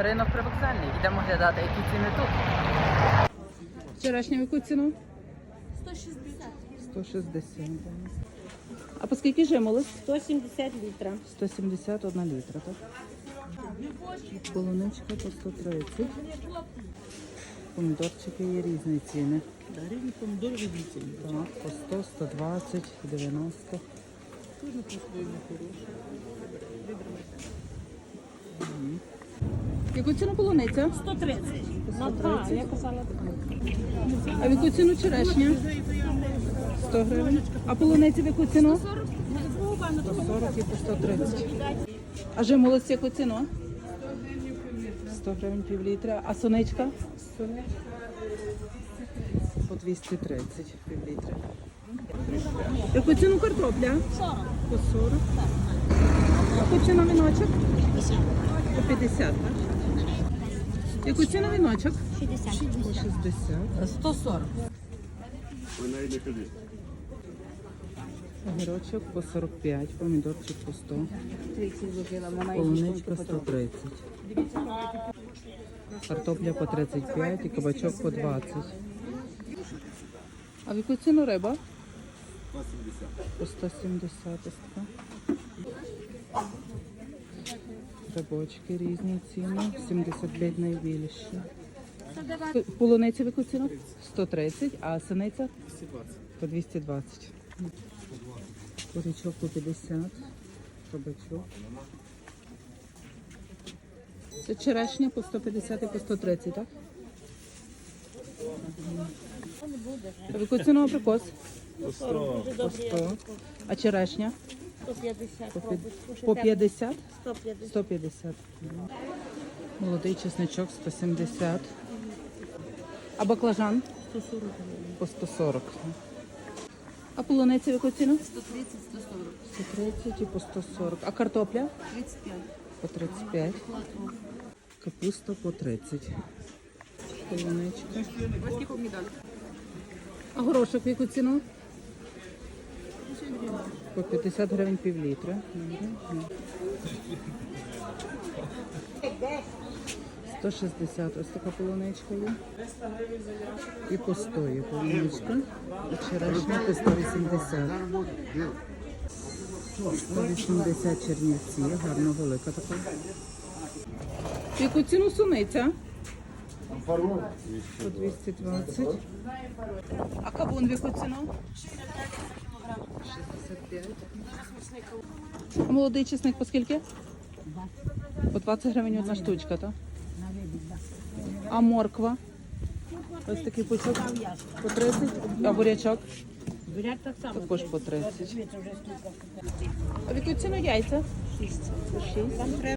Ринок привокзальний. Йдемо глядати, які ціни тут. Вчорашню яку ціну? 160. 160. А по скільки жимолость? 170 літрів. 171 літра, так? Полуничка по 130. Помідорчики є різні ціни. Рівні помідори різні ціни. Так, по 100, 120, 90. Кожна по-своєму хороша. Яку ціну полуниця? 130. На два, я казала. А в яку ціну черешня? 100 гривень. А полуниця в яку ціну? 140 і по 130. А жимолость в яку ціну? 100 гривень пів літра. А сонечка? По 230 пів літра. Яку ціну картопля? 40. По 40. Яку ціну віночок? По 50, так? Яку ціну віночок? 60. По 60. 140. Огірочок по 45, помідорчик по 100, полуничка 130. Картопля по 35 і кабачок по 20. А в яку ціну риба? По 170 ось така. Рибочки різні ціни, 75 найбільші. Полуниця в яку ціну? 130, а синиця? По 220. Курячок по 50, кабачок. Це черешня по 150 і по 130, так? В яку ціну абрикос? По 40. Дуже По 100. А черешня? 150. По, пі- мабуть. по 50? 150. 150. Молодий чесничок 170. А баклажан? 140. По 140. А полуниця в яку ціну? 130, 140. 130 і по 140. А картопля? 35. По 35. Капуста по 30. Полуничка. А горошок в яку ціну? По 50 гривень пів літра. Добре. 160 ось така полуничка є. І по 100 є полуничка. І черешня по 180. 180 чернівці, гарно велика така. Яку ціну суниця? По 220. А кавун в яку ціну? 65. А молодий чесник по скільки? По 20 гривень одна штучка, так? А морква? Ось такий пучок по 30, а бурячок Буряк так само. також по 30. Це вже скільки. А в яку ціну яйця? 6. 6.